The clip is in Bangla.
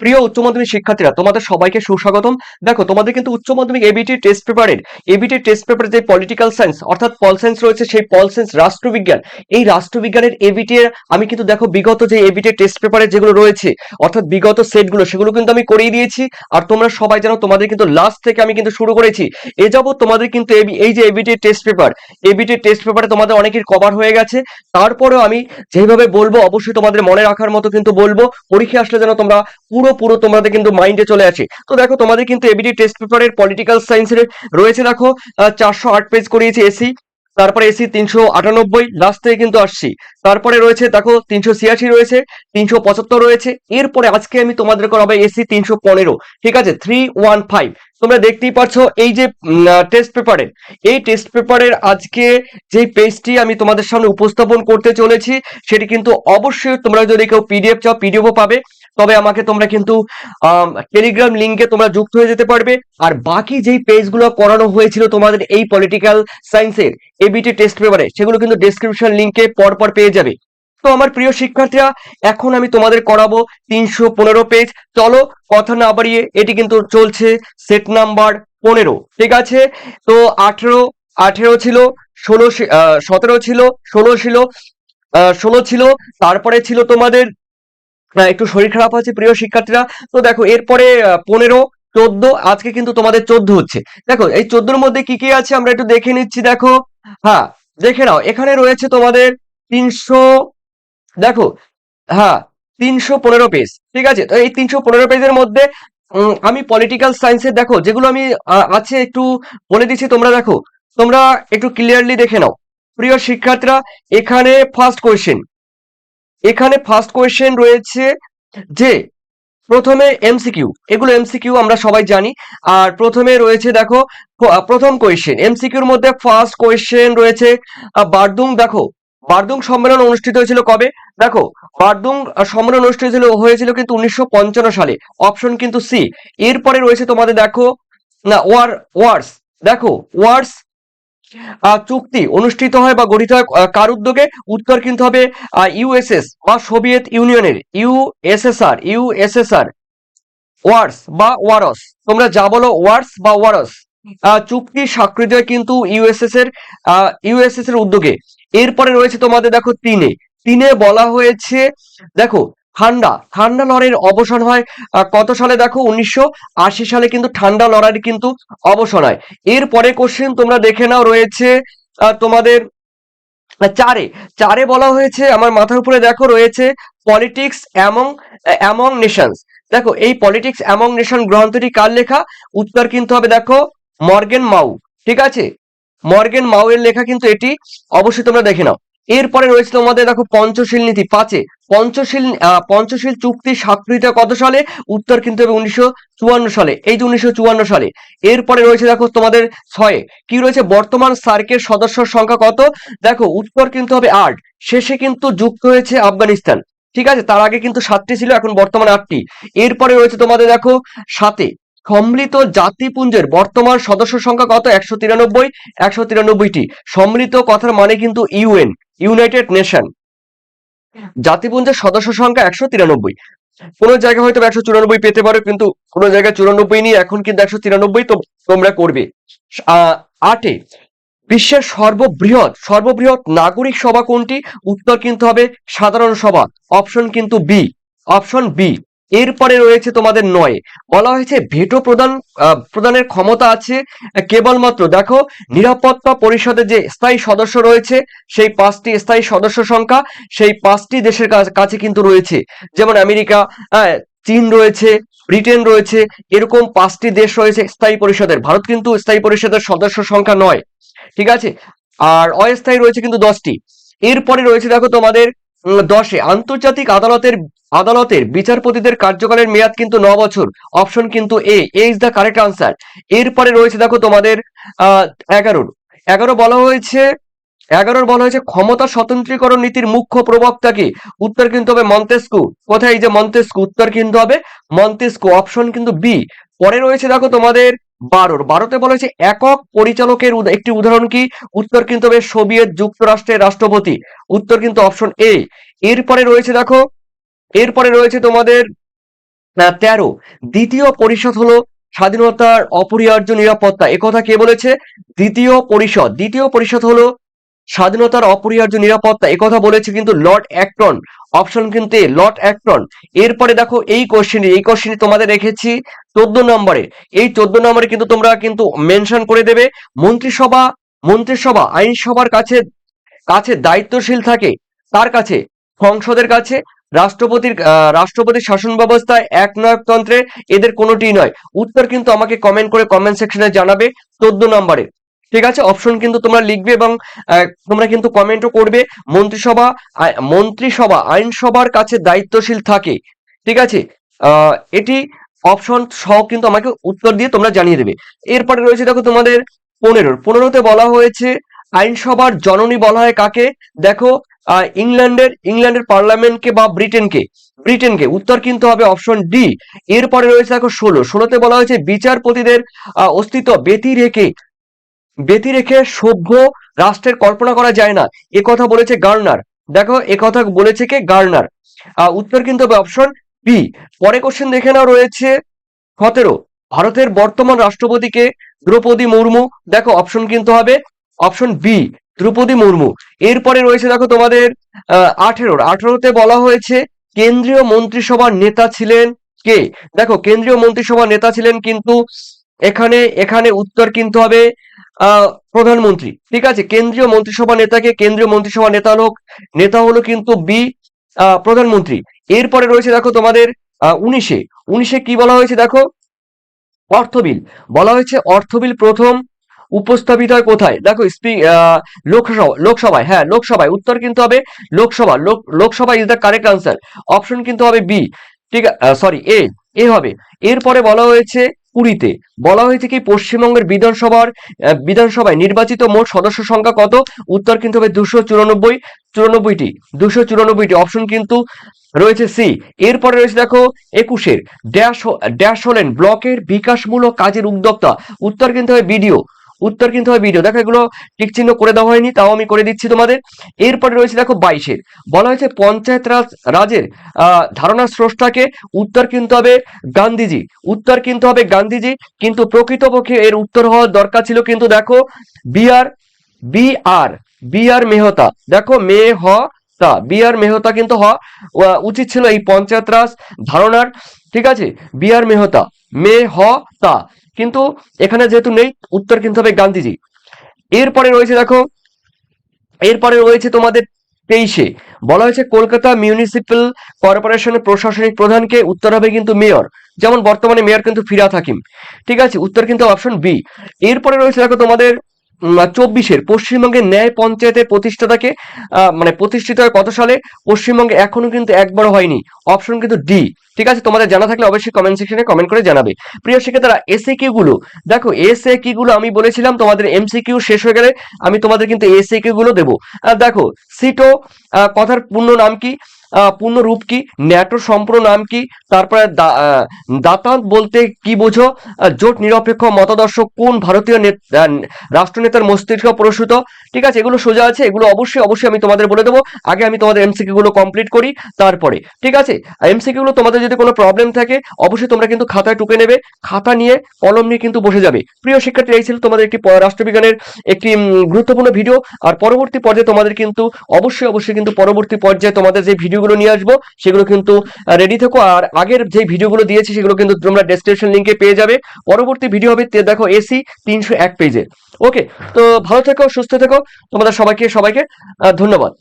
প্রিয় উচ্চ মাধ্যমিক শিক্ষার্থীরা, তোমাদের সবাইকে সুস্বাগতম। দেখো, তোমাদের কিন্তু উচ্চ মাধ্যমিক এবিটি টেস্ট পেপারের এবিটি টেস্ট পেপারের যে পলিটিক্যাল সায়েন্স অর্থাৎ পল সায়েন্স রয়েছে, সেই পল সায়েন্স রাষ্ট্রবিজ্ঞান, এই রাষ্ট্রবিজ্ঞানের এবিটি এর আমি কিন্তু দেখো বিগত যে এবিটি টেস্ট পেপারে যেগুলো রয়েছে, অর্থাৎ বিগত সেটগুলো সেগুলো কিন্তু আমি করিয়ে দিয়েছি। আর তোমরা সবাই জানো, তোমাদের কিন্তু লাস্ট থেকে আমি কিন্তু শুরু করেছি। এ যাবৎ তোমাদের কিন্তু এই যে ABT test paper ABT test পেপারে তোমাদের অনেকের কভার হয়ে গেছে। তারপরেও আমি যেভাবে বলব, অবশ্যই তোমাদের মনে রাখার মতো কিন্তু বলব। পরীক্ষা আসলে যেন তোমরা পুরো পুরো তোমাদের কিন্তু মাইন্ডে চলে আসে তো দেখো, তোমাদের কিন্তু এবিডি টেস্ট পেপারের পলিটিক্যাল সায়েন্সের রয়েছে দেখো চারশো আট পেজ করিয়েছে এসি তারপরে এসি তিনশো আটানব্বই লাস্ট থেকে কিন্তু আসছি। তারপরে রয়েছে দেখো, তিনশো ছিয়াশি রয়েছে, তিনশো পঁচাত্তর রয়েছে, এরপরে আজকে আমি তোমাদের করাবো এসি তিনশো পনেরো। ঠিক আছে? থ্রি ওয়ান ফাইভ তোমরা দেখতেই পাচ্ছ এই যে টেস্ট পেপারের এই টেস্ট পেপারের আজকে যে পেজটি আমি তোমাদের সামনে উপস্থাপন করতে চলেছি, সেটি কিন্তু অবশ্যই তোমরা যদি কেউ পিডিএফ চাও পিডিএফও পাবে। তবে আমাকে তোমরা কিন্তু টেলিগ্রাম লিঙ্কে তোমরা যুক্ত হয়ে যেতে পারবে। আর বাকি যেই পেজগুলো করানো হয়েছিল তোমাদের এই পলিটিক্যাল সায়েন্সের এবিটি টেস্ট পেপারে সেগুলো কিন্তু ডেসক্রিপশন লিঙ্কে পরপর পেয়ে যাবে। তো আমার প্রিয় শিক্ষার্থীরা, এখন আমি তোমাদের করাবো তিনশো পনেরো পেজ চলো কথা না বাড়িয়ে এটি কিন্তু চলছে সেট নাম্বার পনেরো, ঠিক আছে? তো আঠেরো আঠেরো ছিল, ষোলো সতেরো ছিল, ষোলো ছিল ষোলো ছিল, তারপরে ছিল তোমাদের একটু শরীর খারাপ আছে প্রিয় শিক্ষার্থীরা, তো দেখো এরপরে পনেরো, চোদ্দ, আজকে কিন্তু তোমাদের চোদ্দ হচ্ছে। দেখো এই চোদ্দোর মধ্যে কি কি আছে আমরা একটু দেখে নিচ্ছি, দেখো। হ্যাঁ দেখে নাও, এখানে রয়েছে তোমাদের তিনশো দেখো হ্যাঁ তিনশো পনেরো পেজ ঠিক আছে? তো এই তিনশো পনেরো পেজের মধ্যে আমি পলিটিক্যাল সায়েন্সের দেখো, যেগুলো আমি আছে একটু বলে দিচ্ছি তোমরা, দেখো, তোমরা একটু ক্লিয়ারলি দেখে নাও। প্রিয় শিক্ষার্থীরা, এখানে ফার্স্ট কোয়েশ্চেন এখানে ফার্স্ট কোয়েশ্চেন রয়েছে যে, প্রথমে এমসিকিউ এগুলো এমসিকিউ আমরা সবাই জানি, আর প্রথমে রয়েছে, দেখো প্রথম কোয়েশ্চেন এমসিকিউর মধ্যে ফার্স্ট কোয়েশ্চেন রয়েছে বারদুং দেখো বারদুং সম্মেলন অনুষ্ঠিত হয়েছিল কবে? দেখো, বারদুং সম্মেলন অনুষ্ঠিত হয়েছিল হয়েছিল কিন্তু উনিশশো পঞ্চান্ন সালে। অপশন কিন্তু সি এরপরে রয়েছে তোমাদের দেখো, না, ওয়ার, ওয়ার্স। দেখো, ওয়ার্স চুক্তি অনুষ্ঠিত হয় বা গঠিত হয় কার উদ্যোগে? উত্তর কিন্তু হবে ইউএসএস বা সোভিয়েত ইউনিয়নের ইউএসএসআর ইউএসএসআর ওয়ার্স বা ওয়ারস। তোমরা যা বলো, ওয়ার্স বা ওয়ারস। চুক্তি স্বাক্ষরিত হয় কিন্তু ইউএসএস এর ইউএসএস এর উদ্যোগে। এরপরে রয়েছে তোমাদের দেখো তিনে। তিনে বলা হয়েছে, দেখো, ঠান্ডা। ঠান্ডা লড়াইয়ের অবসান হয় কত সালে দেখো? উনিশশো আশি সালে কিন্তু ঠান্ডা লড়াইয়ের কিন্তু অবসান হয়। এরপরে কোশ্চেন তোমরা দেখে নাও, রয়েছে তোমাদের চারে। চারে বলা হয়েছে, আমার মাথার উপরে দেখো, রয়েছে পলিটিক্স অ্যামং অ্যামং নেশনস দেখো, এই পলিটিক্স অ্যামং নেশন গ্রন্থটি কার লেখা? উত্তর কিন্তু হবে, দেখো, মর্গেন মাউ। ঠিক আছে? মর্গেন মাউ এর লেখা কিন্তু এটি। অবশ্যই তোমরা দেখে নাও। এরপরে রয়েছে তোমাদের দেখো পঞ্চশীল নীতি পাঁচে। পঞ্চশীল পঞ্চশীল চুক্তি স্বাক্ষরিত কত সালে? উত্তর কিন্তু হবে উনিশশো চুয়ান্ন সালে। এই যে উনিশশো চুয়ান্ন সালে। এরপরে রয়েছে দেখো তোমাদের ছয়ে। কি রয়েছে? বর্তমান সার্কের সদস্যর সংখ্যা কত? দেখো উত্তর কিন্তু হবে আট। শেষে কিন্তু যুক্ত হয়েছে আফগানিস্তান। ঠিক আছে? তার আগে কিন্তু সাতটি ছিল, এখন বর্তমানে আটটি। এরপরে রয়েছে তোমাদের দেখো সাতে। সম্মিলিত জাতিপুঞ্জের বর্তমান সদস্য সংখ্যা কত? একশো তিরানব্বই। একশো তিরানব্বইটি। সম্মিলিত কথার মানে কিন্তু ইউএন, ইউনাইটেড নেশন। জাতিপুঞ্জের সদস্য সংখ্যা একশো তিরানব্বই। কোন জায়গায় হয়তো একশো চুরানব্বই পেতে পারো, কিন্তু কোন জায়গায় চুরানব্বই নিয়ে এখন কিন্তু একশো তিরানব্বই তো তোমরা করবে। আটে, বিশ্বের সর্ববৃহৎ সর্ববৃহৎ নাগরিক সভা কোনটি? উত্তর কিন্তু হবে সাধারণ সভা, অপশন কিন্তু বি, অপশন বি। এরপরে রয়েছে তোমাদের নয়। বলা হয়েছে ভেটো প্রদান প্রদানের ক্ষমতা আছে কেবলমাত্র দেখো, নিরাপত্তা পরিষদের যে স্থায়ী সদস্য রয়েছে, সেই পাঁচটি স্থায়ী সদস্য সংখ্যা, সেই পাঁচটি দেশের কাছে কিন্তু রয়েছে। যেমন আমেরিকা চীন রয়েছে, ব্রিটেন রয়েছে, এরকম পাঁচটি দেশ রয়েছে স্থায়ী পরিষদের। ভারত কিন্তু স্থায়ী পরিষদের সদস্য সংখ্যা নয়। ঠিক আছে? আর অস্থায়ী রয়েছে কিন্তু দশটি। এরপরে রয়েছে দেখো তোমাদের দশে, আন্তর্জাতিক আদালতের আদালতের বিচারপতিদের কার্যকালের মেয়াদ কিন্তু ন বছর, অপশন কিন্তু A is the correct answer এরপরে রয়েছে দেখো তোমাদের আহ এগারোর এগারো বলা হয়েছে, এগারোর বলা হয়েছে ক্ষমতা স্বতন্ত্রীকরণ নীতির মুখ্য প্রবক্তা কি? উত্তর কিন্তু হবে মন্তেস্কু। কোথায় এই যে মন্তেস্কু? উত্তর কিন্তু হবে মন্তেস্কু, অপশন কিন্তু বি পরে রয়েছে দেখো তোমাদের বারোর। বারোতে বলা হয়েছে একক পরিচালকের একটি উদাহরণ কি? উত্তর কিন্তু হবে সোভিয়েত যুক্তরাষ্ট্রের রাষ্ট্রপতি। উত্তর কিন্তু অপশন এ এরপরে রয়েছে দেখো এরপরে রয়েছে তোমাদের তেরো। দ্বিতীয় পরিষদ হলো স্বাধীনতার অপরিহার্য নিরাপত্তা। একথা কে বলেছে? দ্বিতীয় পরিষদ। দ্বিতীয় পরিষদ হলো স্বাধীনতার অপরিহার্য নিরাপত্তা। একথা বলেছে কিন্তু লর্ড অ্যাক্টন। অপশন কিন্তু লর্ড অ্যাক্টন। এরপরে দেখো এই কোশ্চেন এই কোশ্চেন তোমাদের রেখেছি চোদ্দ নম্বরে। এই চোদ্দ নম্বরে কিন্তু তোমরা কিন্তু মেনশন করে দেবে। মন্ত্রিসভা মন্ত্রিসভা আইনসভার কাছে কাছে দায়িত্বশীল থাকে। তার কাছে, সংসদের কাছে রাষ্ট্রপতির রাষ্ট্রপতির শাসন ব্যবস্থায় এক একনায়কতন্ত্রে এদের কোনোটি নয়। উত্তর কিন্তু আমাকে কমেন্ট করে কমেন্ট সেকশনে জানাবে চোদ্দ নম্বরে। ঠিক আছে? অপশন কিন্তু তোমরা লিখবে এবং তোমরা কিন্তু কমেন্টও করবে। মন্ত্রিসভা মন্ত্রিসভা, আইনসভার কাছে দায়িত্বশীল থাকে। ঠিক আছে? এটি অপশন সহ কিন্তু আমাকে উত্তর দিয়ে তোমরা জানিয়ে দেবে। এরপরে রয়েছে দেখো তোমাদের পনেরো। পনেরোতে বলা হয়েছে, আইনসভার জননী বলা হয় কাকে? দেখো ইংল্যান্ডের ইংল্যান্ডের পার্লামেন্টকে বা ব্রিটেনকে ব্রিটেনকে, উত্তর কিন্তু হবে অপশন ডি। এরপরে রয়েছে দেখো ষোলো। ষোলোতে বলা হয়েছে বিচারপতিদের অস্তিত্ব ব্যতি রেখে ব্যতি রেখে সভ্য রাষ্ট্রের কল্পনা করা যায় না। এ কথা বলেছে গার্নার। দেখো, এ কথা বলেছে কে? গার্নার। উত্তর কিন্তু হবে অপশন বি পরে কোশ্চেন দেখে নাও, রয়েছে সতেরো। ভারতের বর্তমান রাষ্ট্রপতিকে দ্রৌপদী মুর্মু। দেখো, অপশন কিন্তু হবে অপশন বি। দ্রৌপদী মুর্মু। এরপরে রয়েছে দেখো তোমাদের আঠেরোর। আঠেরোতে বলা হয়েছে, কেন্দ্রীয় মন্ত্রিসভার নেতা ছিলেন কে? দেখো, কেন্দ্রীয় মন্ত্রিসভার নেতা ছিলেন কিন্তু এখানে এখানে উত্তর কিন্তু হবে প্রধানমন্ত্রী। ঠিক আছে, কেন্দ্রীয় মন্ত্রিসভা নেতাকে কেন্দ্রীয় মন্ত্রিসভা নেতা লোক, নেতা হলো কিন্তু বি প্রধানমন্ত্রী। এরপরে রয়েছে দেখো তোমাদের উনিশে। উনিশে কি বলা হয়েছে দেখো? অর্থ বিল হয়েছে অর্থ বিল প্রথম উপস্থাপিত হয় কোথায়? দেখো স্পি আহ, লোকসভা লোকসভায় হ্যাঁ লোকসভায়। উত্তর কিন্তু হবে Lok Sabha Lok Sabha is the correct answer option কিন্তু হবে বি ঠিক সরি এ এ হবে। এরপরে বলা হয়েছে পুরীতে বলা হয়েছে কি পশ্চিমবঙ্গের বিধানসভার বিধানসভায় নির্বাচিত মোট সদস্য সংখ্যা কত? উত্তর কিন্তু হবে দুশো চুরানব্বই চুরানব্বইটি। দুশো চুরানব্বইটি। অপশন কিন্তু রয়েছে সি এরপরে রয়েছে দেখো একুশের। ড্যাশ ড্যাশ হলেন ব্লকের বিকাশমূলক কাজের উদ্যোক্তা। উত্তর কিন্তু হবে বিডিও উত্তর কিন্তু হয় ভিডিও দেখো এগুলো টিক চিহ্ন করে দেওয়া হয়নি, তাও আমি করে দিচ্ছি তোমাদের। এরপরে রয়েছে দেখো বাইশের। বলা হয়েছে পঞ্চায়েত রাজ, রাজের ধারণার স্রষ্টাকে উত্তর কিন্তু হবে গান্ধীজি। উত্তর কিন্তু হবে গান্ধীজি, কিন্তু প্রকৃতপক্ষে এর উত্তর হওয়ার দরকার ছিল কিন্তু দেখো B R B R B R Mehta. দেখো মে, হ, তা। বি আর মেহতা কিন্তু হওয়া উচিত ছিল এই পঞ্চায়েত রাজ ধারণার। ঠিক আছে? B R Mehta. মে, হ, তা। কিন্তু এখানে যেহেতু নেই, উত্তর কিন্তু হবে গান্ধীজি। এরপরে রয়েছে দেখো, এরপরে রয়েছে তোমাদের তেইশে। বলা হয়েছে কলকাতা মিউনিসিপ্যাল কর্পোরেশনের প্রশাসনিক প্রধানকে, উত্তর হবে কিন্তু মেয়র যেমন বর্তমানে মেয়র কিন্তু ফিরা থাকিম ঠিক আছে, উত্তর কিন্তু অপশন বি এরপরে রয়েছে দেখো তোমাদের চব্বিশের পশ্চিমবঙ্গের ন্যায় পঞ্চায়েতের প্রতিষ্ঠাতাকে মানে প্রতিষ্ঠিত হয় কত সালে? পশ্চিমবঙ্গে এখনও কিন্তু একবারও হয়নি। অপশন কিন্তু ডি। ঠিক আছে? তোমাদের জানা থাকলে অবশ্যই কমেন্ট সেকশনে কমেন্ট করে জানাবে। প্রিয় শিক্ষার্থীরা এসএ কিউ গুলো দেখো এসএ কিউ গুলো আমি বলেছিলাম, তোমাদের এমসিকিউ শেষ হয়ে গেলে আমি তোমাদের কিন্তু এসএ কিউ গুলো দেবো দেখো, সিটো কথার পূর্ণ নাম কি? পূর্ণ রূপ কি? ন্যাটো সম্পূর্ণ নাম কি? তারপরে দাতান্ত বলতে কি বোঝো? জোট নিরপেক্ষ মতাদর্শ কোন ভারতীয় রাষ্ট্রনেতার মস্তিষ্ক প্রসূত? ঠিক আছে, এগুলো সোজা আছে, এগুলো অবশ্যই অবশ্যই আমি তোমাদের বলে দেবো। আগে আমি তোমাদের এমসিকিউ গুলো কমপ্লিট করি, তারপরে, ঠিক আছে? এমসিকিউ গুলো তোমাদের যদি কোনো প্রবলেম থাকে, অবশ্যই তোমরা কিন্তু খাতায় টুকে নেবে, খাতা নিয়ে কলম নিয়ে কিন্তু বসে যাবে। প্রিয় শিক্ষার্থী, এই ছিল তোমাদের একটি রাষ্ট্রবিজ্ঞানের একটি গুরুত্বপূর্ণ ভিডিও আর পরবর্তী পর্যায়ে তোমাদের কিন্তু, অবশ্যই অবশ্যই কিন্তু পরবর্তী পর্যায়ে তোমাদের যে ভিডিওগুলো নিয়ে আসব, সেগুলো কিন্তু রেডি থেকো। আর আগের যে ভিডিওগুলো দিয়েছি, সেগুলো কিন্তু তোমরা ডেসক্রিপশন লিঙ্কে পেয়ে যাবে। পরবর্তী ভিডিও হবে দেখো এসি তিনশো এক পেজে ওকে তো ভালো থেকো, সুস্থ থেকো। তোমাদের সবাইকে সবাইকে ধন্যবাদ।